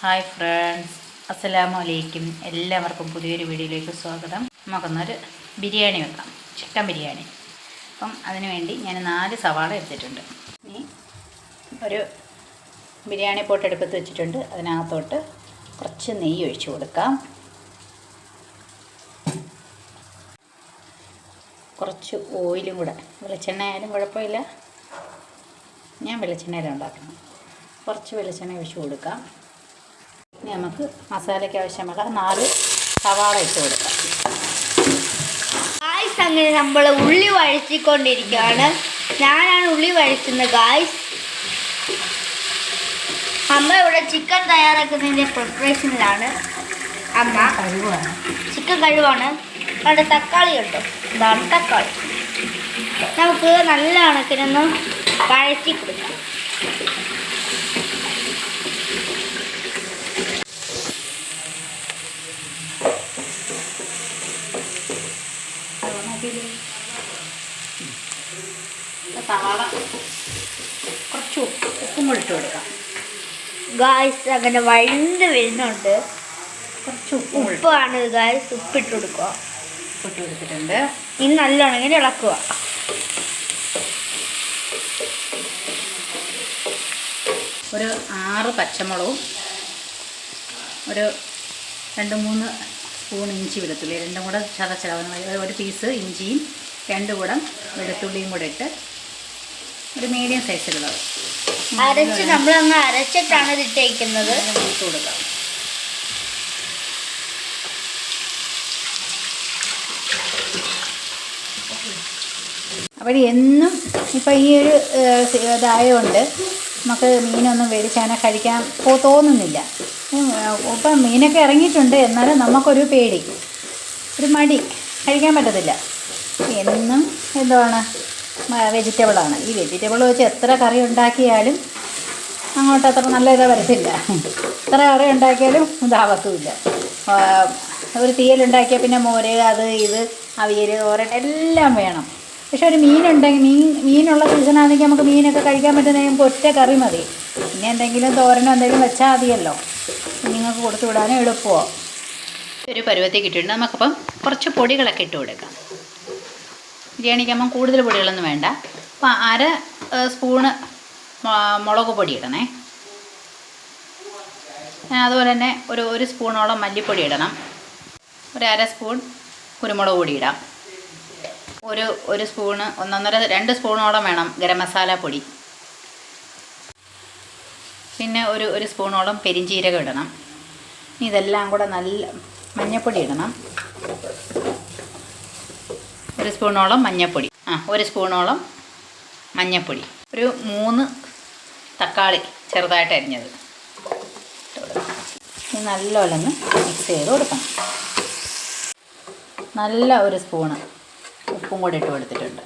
Hi friends. അസ്സലാമു അലൈക്കും എല്ലാവർക്കും പുതിയൊരു വീഡിയോയിലേക്ക് സ്വാഗതം. നമുക്കൊന്നൊരു ബിരിയാണി വെക്കാം. ചിക്കൻ ബിരിയാണി. അപ്പം അതിനുവേണ്ടി ഞാൻ നാല് സവാള എടുത്തിട്ടുണ്ട്. ഇനി ഒരു ബിരിയാണി പോട്ട് എടുപ്പത്ത് വെച്ചിട്ടുണ്ട്. അതിനകത്തോട്ട് കുറച്ച് നെയ്യ് ഒഴിച്ചു കൊടുക്കാം. കുറച്ച് ഓയിലും കൂടെ. വെളിച്ചെണ്ണ ആയാലും കുഴപ്പമില്ല. ഞാൻ വെളിച്ചെണ്ണയിലാണ് കുറച്ച് വെളിച്ചെണ്ണ ഒഴിച്ച് കൊടുക്കാം. ഇനി നമുക്ക് മസാലയ്ക്ക് ആവശ്യമുള്ള നാല് സവാള ഇട്ട് കൊടുക്കാം. ഗായ്സ് അങ്ങനെ നമ്മൾ ഉള്ളി വഴച്ചിക്കൊണ്ടിരിക്കുകയാണ് ഞാനാണ് ഉള്ളി വഴറ്റുന്നത് ഗായ്സ് അമ്മ ഇവിടെ ചിക്കൻ തയ്യാറാക്കുന്നതിന്റെ പ്രിപ്പറേഷനിലാണ് അമ്മ കഴിവാണ്. ചിക്കൻ കഴിവാണ്. അവിടെ തക്കാളി കിട്ടും ഇതാണ് തക്കാളി. നമുക്ക് നല്ല കണക്കിനൊന്ന് വഴറ്റി കൊടുക്കാം. സവാള കുറച്ച് ഉപ്പ് ഉപ്പും കൂടി ഇട്ട് കൊടുക്കാം. ഗായ്സ് അങ്ങനെ വഴുന്ന് വരുന്നുണ്ട്. കുറച്ച് ഉപ്പ് ഉപ്പാണ് ഗായ്സ് ഉപ്പിട്ട് കൊടുക്കുക. ഉപ്പിട്ട് കൊടുത്തിട്ടുണ്ട്. ഇനി നല്ലോണം ഇങ്ങനെ ഇളക്കുക. ഒരു ആറ് പച്ചമുളകും ഒരു രണ്ട് മൂന്ന് സ്പൂൺ ഇഞ്ചി വെളുത്തുള്ളി. രണ്ടും കൂടെ ചതച്ചളവുന്ന ഒരു പീസ് ഇഞ്ചിയും രണ്ട് കൂടം വെളുത്തുള്ളിയും കൂടെ ഇട്ട് ഒരു മീഡിയം സൈസിലുള്ളത് അരച്ച് നമ്മളങ്ങ് അരച്ചിട്ടാണ് ഇതിട്ടേക്കുന്നത് ഇട്ടേക്കുന്നത്. ഇട്ട് കൊടുക്കാം. അപ്പോൾ എന്നും ഇപ്പം ഈ ഒരു ഇതായതുകൊണ്ട് നമുക്ക് മീനൊന്നും മേടിച്ചാൽ കഴിക്കാൻ തോന്നുന്നില്ല. ഇപ്പം മീനൊക്കെ ഇറങ്ങിയിട്ടുണ്ട് എന്നാലും നമുക്കൊരു പേടി ഒരു മടി കഴിക്കാൻ പറ്റത്തില്ല എന്നും എന്താണ് വെജിറ്റബിളാണ് ഈ വെജിറ്റബിൾ വെച്ച് എത്ര കറി ഉണ്ടാക്കിയാലും അങ്ങോട്ട് അത്ര നല്ല ഇതാ വരത്തില്ല എത്ര കറി ഉണ്ടാക്കിയാലും ഇതാവത്തുമില്ല ഒരു തീയലുണ്ടാക്കിയാൽ പിന്നെ മോര് അത് ഇത് അവിയൽ ഓരോ എല്ലാം വേണം പക്ഷെ ഒരു മീനുണ്ടെങ്കിൽ മീൻ മീനുള്ള സീസണാണെങ്കിൽ നമുക്ക് മീനൊക്കെ കഴിക്കാൻ പറ്റുന്ന നമുക്ക് ഒറ്റ കറി മതി പിന്നെ എന്തെങ്കിലും തോരനോ എന്തെങ്കിലും വെച്ചാൽ മതിയല്ലോ നിങ്ങൾക്ക് കൊടുത്തു വിടാനും എളുപ്പമാണ് ഒരു പരുവത്തിൽ കിട്ടിയിട്ടുണ്ട്. നമുക്കപ്പം കുറച്ച് പൊടികളൊക്കെ ഇട്ട് കൊടുക്കാം. ബിരിയാണിക്കാകുമ്പം കൂടുതൽ പൊടികളൊന്നും വേണ്ട. അപ്പം അര സ്പൂണ് മുളക് പൊടി ഇടണേ. അതുപോലെ തന്നെ ഒരു ഒരു സ്പൂണോളം മല്ലിപ്പൊടി ഇടണം. ഒരു അര സ്പൂൺ കുരുമുളക് പൊടി ഇടാം. ഒരു ഒരു സ്പൂണ് ഒന്നൊന്നര രണ്ട് സ്പൂണോളം വേണം ഗരം മസാല പൊടി. പിന്നെ ഒരു ഒരു സ്പൂണോളം പെരിഞ്ചീരകം ഇടണം. ഇതെല്ലാം കൂടെ നല്ല മഞ്ഞപ്പൊടി ഇടണം. ഒരു സ്പൂണോളം മഞ്ഞപ്പൊടി. ആ ഒരു സ്പൂണോളം മഞ്ഞപ്പൊടി. ഒരു മൂന്ന് തക്കാളി ചെറുതായിട്ട് അരിഞ്ഞത്. നല്ലോണം മിക്സ് ചെയ്ത് കൊടുക്കണം. നല്ല ഒരു സ്പൂണ് ഉപ്പും കൂടി ഇട്ട് കൊടുത്തിട്ടുണ്ട്.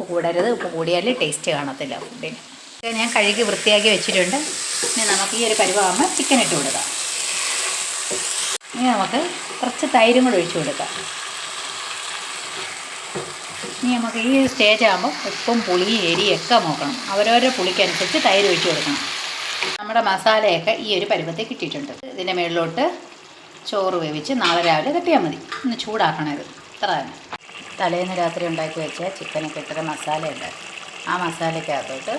ഉപ്പ് കൂടരുത്. ഉപ്പ് കൂടിയാൽ ടേസ്റ്റ് കാണത്തില്ല ഫുഡിന് ഇത് ഞാൻ കഴുകി വൃത്തിയാക്കി വെച്ചിട്ടുണ്ട്. ഇനി നമുക്ക് ഈ ഒരു പരുവാകുമ്പോൾ ചിക്കൻ ഇട്ട് കൊടുക്കാം. ഇനി നമുക്ക് കുറച്ച് തൈരും കൂടെ ഒഴിച്ചു കൊടുക്കാം. ഇനി നമുക്ക് ഈ സ്റ്റേജ് ആകുമ്പോൾ ഉപ്പും പുളിയും എരിയൊക്കെ നോക്കണം. അവരവരുടെ പുളിക്കനുസരിച്ച് തൈര് ഒഴിച്ചു കൊടുക്കണം. നമ്മുടെ മസാലയൊക്കെ ഈ ഒരു പരുവത്തിൽ കിട്ടിയിട്ടുണ്ട്. ഇതിന്റെ മുകളിലോട്ട് ചോറ് വേവിച്ച് നാളെ രാവിലെ തട്ടിയാൽ മതി. ഒന്ന് ചൂടാക്കണം ഇത്. ഇത്ര തന്നെ. തലേന്ന് രാത്രി ഉണ്ടാക്കി വെച്ച ചിക്കനൊക്കെ ഇത്ര മസാലയുണ്ട്. ആ മസാലയ്ക്കകത്തോട്ട്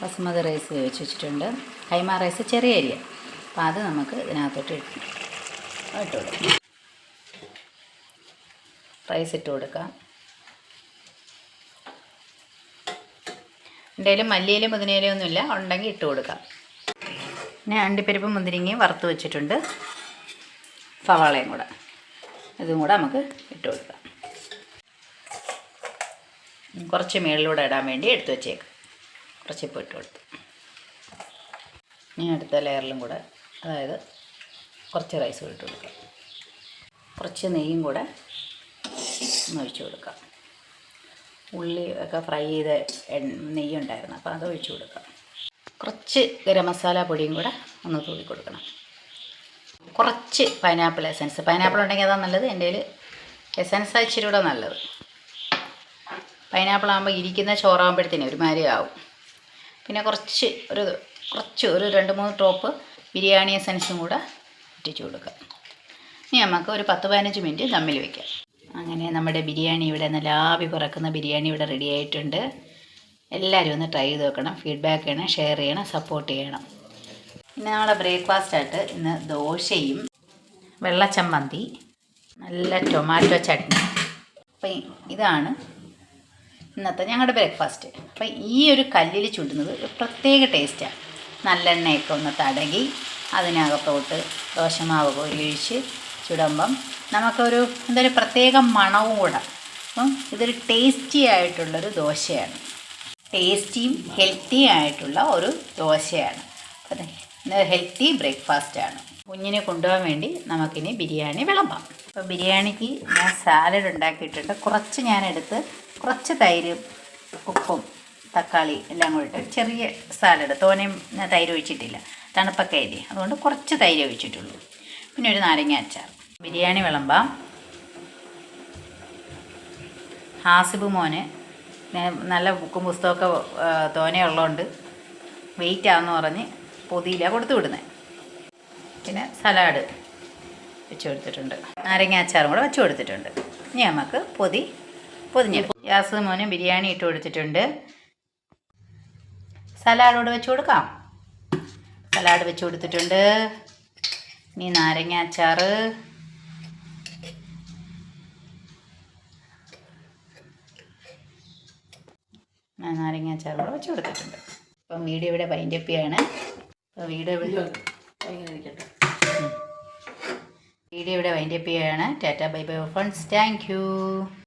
ബസുമതി റൈസ് വേവിച്ച് വെച്ചിട്ടുണ്ട്. കൈമാ റൈസ് ചെറിയ അരിയ അപ്പോൾ അത് നമുക്ക് ഇതിനകത്തോട്ട് ഇട്ട് കൊടുക്കാം. റൈസ് ഇട്ട് കൊടുക്കാം. എന്തെങ്കിലും മല്ലിയിലും പുതിനയിലും ഒന്നുമില്ല ഉണ്ടെങ്കിൽ ഇട്ട് കൊടുക്കാം. പിന്നെ അണ്ടിപ്പരിപ്പ് മുന്തിരിങ്ങയും വറുത്ത് വെച്ചിട്ടുണ്ട്. സവാളയും കൂടെ. ഇതും കൂടെ നമുക്ക് ഇട്ട് കൊടുക്കാം. കുറച്ച് മേളിലൂടെ ഇടാൻ വേണ്ടി എടുത്ത് വെച്ചേക്കാം. കുറച്ച് ഇപ്പോൾ ഇട്ട് കൊടുത്തു. ഇനി അടുത്ത ലെയറിലും കൂടെ അതായത് കുറച്ച് റൈസ് ഇട്ട് കൊടുക്കാം. കുറച്ച് നെയ്യും കൂടെ ഒഴിച്ച് കൊടുക്കാം. ഉള്ളി ഒക്കെ ഫ്രൈ ചെയ്ത നെയ്യ് നെയ്യുണ്ടായിരുന്നു അപ്പോൾ അത് ഒഴിച്ചു കൊടുക്കാം. കുറച്ച് ഗരം മസാല പൊടിയും കൂടെ ഒന്ന് തൂക്കി കൊടുക്കണം. കുറച്ച് പൈനാപ്പിൾ എസൻസ് പൈനാപ്പിൾ ഉണ്ടെങ്കിൽ അതാണ് നല്ലത് എന്റെ കയ്യിൽ എസൻസ് ഇച്ചിരി കൂടെ നല്ലത്. പൈനാപ്പിൾ ആകുമ്പോൾ ഇരിക്കുന്ന ചോറാകുമ്പോഴത്തേനും ഒരുമാതിരി ആവും. പിന്നെ കുറച്ച് ഒരു കുറച്ച് ഒരു രണ്ട് മൂന്ന് ഡ്രോപ്പ് ബിരിയാണി എസൻസും കൂടെ ഇട്ടിച്ചു കൊടുക്കുക. ഇനി നമുക്ക് ഒരു പത്ത് പതിനഞ്ച് മിനിറ്റ് ദമ്മിൽ വയ്ക്കാം അങ്ങനെ നമ്മുടെ ബിരിയാണി ഇവിടെ നല്ല ആവി പറക്കുന്ന ബിരിയാണി ഇവിടെ റെഡി ആയിട്ടുണ്ട്. എല്ലാവരും ഒന്ന് ട്രൈ ചെയ്ത് വെക്കണം ഫീഡ്ബാക്ക് ചെയ്യണം ഷെയർ ചെയ്യണം സപ്പോർട്ട് ചെയ്യണം. പിന്നെ നമ്മുടെ ബ്രേക്ക്ഫാസ്റ്റ് ആയിട്ട് ഇന്ന് ദോശയും വെള്ളച്ചമ്മന്തി നല്ല ടൊമാറ്റോ ചട്നി. അപ്പം ഇതാണ് ഇന്നത്തെ ഞങ്ങളുടെ ബ്രേക്ക്ഫാസ്റ്റ് അപ്പം ഈ ഒരു കല്ലിൽ ചുടുന്നത് ഒരു പ്രത്യേക ടേസ്റ്റാണ് നല്ലെണ്ണയൊക്കെ ഒന്ന് തടകി അതിനകത്തോട്ട് ദോശമാവ് ഒഴിച്ച് ചുടുമ്പം നമുക്കൊരു എന്തൊരു പ്രത്യേക മണവും കൂടെ. അപ്പം ഇതൊരു ടേസ്റ്റി ആയിട്ടുള്ളൊരു ദോശയാണ്. ടേസ്റ്റിയും ഹെൽത്തി ആയിട്ടുള്ള ഒരു ദോശയാണ്. ഹെൽത്തി ബ്രേക്ക്ഫാസ്റ്റ് ആണ്. കുഞ്ഞിനെ കൊണ്ടുപോകാൻ വേണ്ടി നമുക്കിനി ബിരിയാണി വിളമ്പാം. അപ്പോൾ ബിരിയാണിക്ക് ഞാൻ സാലഡ് ഉണ്ടാക്കിയിട്ടുണ്ട്. കുറച്ച് ഞാൻ എടുത്ത് കുറച്ച് തൈര് ഉപ്പും തക്കാളി എല്ലാം കൂടി ഇട്ട് ചെറിയ സാലഡ്. തോനെയും തൈര് ഒഴിച്ചിട്ടില്ല. തണുപ്പൊക്കെ ഇല്ലേ അതുകൊണ്ട് കുറച്ച് തൈര് ഒഴിച്ചിട്ടുള്ളൂ. പിന്നെ ഒരു നാരങ്ങ അച്ചാർ. ബിരിയാണി വിളമ്പാം. ഹാസിബ് മോന് നല്ല ബുക്കും പുസ്തകമൊക്കെ തോനയുള്ളതുകൊണ്ട് വെയിറ്റ് ആണെന്ന് പറഞ്ഞ് പൊതിയില കൊടുത്തു വിടുന്നത് പിന്നെ സലാഡ് വെച്ച് കൊടുത്തിട്ടുണ്ട്. നാരങ്ങ അച്ചാറും കൂടെ വെച്ച് കൊടുത്തിട്ടുണ്ട്. ഇനി നമുക്ക് പൊതി പൊതിഞ്ഞെടുക്കും ഗ്യാസ് മോന് ബിരിയാണി ഇട്ട് കൊടുത്തിട്ടുണ്ട്. സലാഡോട് വെച്ച് കൊടുക്കാം. സലാഡ് വെച്ച് കൊടുത്തിട്ടുണ്ട്. ഇനി നാരങ്ങ അച്ചാർ നാരങ്ങ അച്ചാർ കൂടെ വെച്ച് കൊടുത്തിട്ടുണ്ട്. അപ്പം വീഡിയോ ഇവിടെ വൈൻഡപ്പ് ചെയ്യാണ്. അപ്പോൾ വീഡിയോ ഇവിടെ വീഡിയോ ഇവിടെ വൈൻഡപ്പ് ചെയ്യാണ്. Tata bye bye friends. Thank you.